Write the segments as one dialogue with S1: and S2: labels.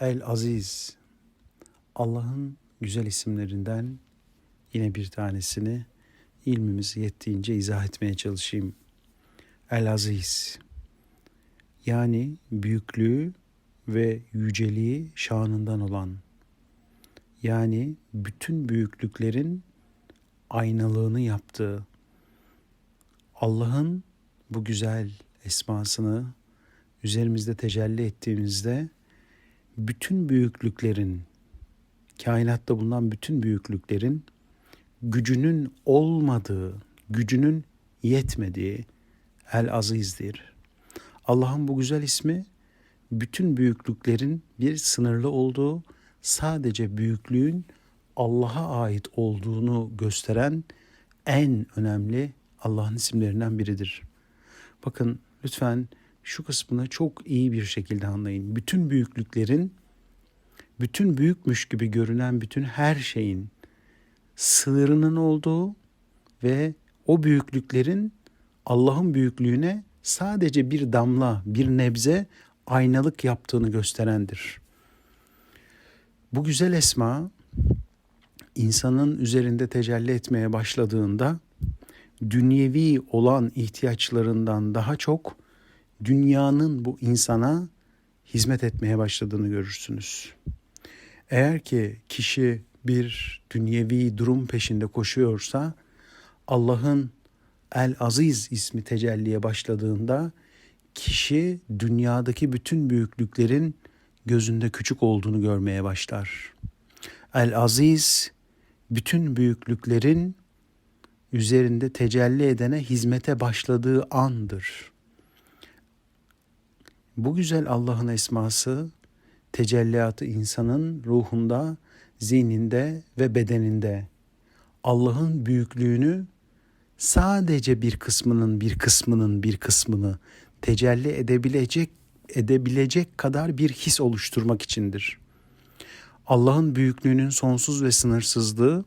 S1: El Aziz. Allah'ın güzel isimlerinden yine bir tanesini ilmimiz yettiğince izah etmeye çalışayım. El Aziz. Yani büyüklüğü ve yüceliği şanından olan. Yani bütün büyüklüklerin aynalığını yaptığı. Allah'ın bu güzel esmasını üzerimizde tecelli ettiğimizde bütün büyüklüklerin kainatta bulunan bütün büyüklüklerin gücünün olmadığı, gücünün yetmediği El Aziz'dir. Allah'ın bu güzel ismi bütün büyüklüklerin bir sınırlı olduğu, sadece büyüklüğün Allah'a ait olduğunu gösteren en önemli Allah'ın isimlerinden biridir. Bakın lütfen şu kısmını çok iyi bir şekilde anlayın. Bütün büyüklüklerin, bütün büyükmüş gibi görünen bütün her şeyin sınırının olduğu ve o büyüklüklerin Allah'ın büyüklüğüne sadece bir damla, bir nebze aynalık yaptığını gösterendir. Bu güzel esma insanın üzerinde tecelli etmeye başladığında dünyevi olan ihtiyaçlarından daha çok dünyanın bu insana hizmet etmeye başladığını görürsünüz. Eğer ki kişi bir dünyevi durum peşinde koşuyorsa Allah'ın El Aziz ismi tecelliye başladığında kişi dünyadaki bütün büyüklüklerin gözünde küçük olduğunu görmeye başlar. El Aziz bütün büyüklüklerin üzerinde tecelli edene hizmete başladığı andır. Bu güzel Allah'ın esması tecelliyatı insanın ruhunda, zihninde ve bedeninde Allah'ın büyüklüğünü sadece bir kısmının bir kısmının bir kısmını tecelli edebilecek edebilecek kadar bir his oluşturmak içindir. Allah'ın büyüklüğünün sonsuz ve sınırsızlığı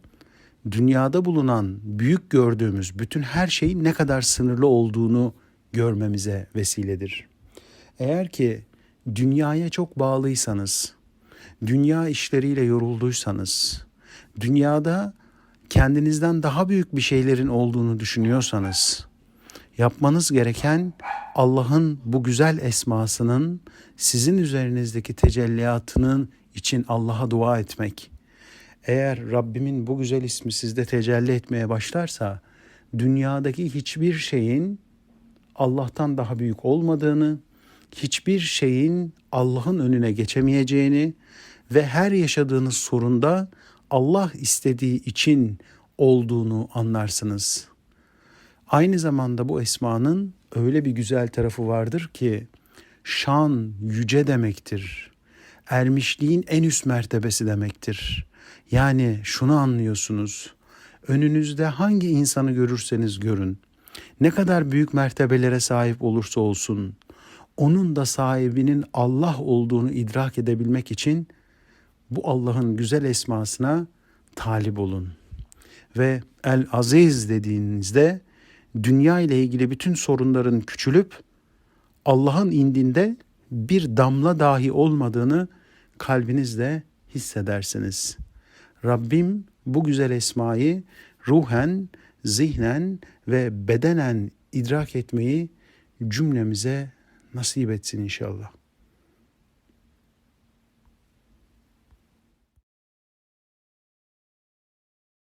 S1: dünyada bulunan büyük gördüğümüz bütün her şeyin ne kadar sınırlı olduğunu görmemize vesiledir. Eğer ki dünyaya çok bağlıysanız, dünya işleriyle yorulduysanız, dünyada kendinizden daha büyük bir şeylerin olduğunu düşünüyorsanız, yapmanız gereken Allah'ın bu güzel esmasının sizin üzerinizdeki tecelliyatının için Allah'a dua etmek. Eğer Rabbimin bu güzel ismi sizde tecelli etmeye başlarsa dünyadaki hiçbir şeyin Allah'tan daha büyük olmadığını, hiçbir şeyin Allah'ın önüne geçemeyeceğini ve her yaşadığınız sorunda Allah istediği için olduğunu anlarsınız. Aynı zamanda bu esmanın öyle bir güzel tarafı vardır ki şan yüce demektir. Ermişliğin en üst mertebesi demektir. Yani şunu anlıyorsunuz. Önünüzde hangi insanı görürseniz görün. Ne kadar büyük mertebelere sahip olursa olsun onun da sahibinin Allah olduğunu idrak edebilmek için bu Allah'ın güzel esmasına talip olun. Ve El Aziz dediğinizde dünya ile ilgili bütün sorunların küçülüp Allah'ın indinde bir damla dahi olmadığını kalbinizde hissedersiniz. Rabbim bu güzel esmayı ruhen, zihnen ve bedenen idrak etmeyi cümlemize nasip etsin inşallah.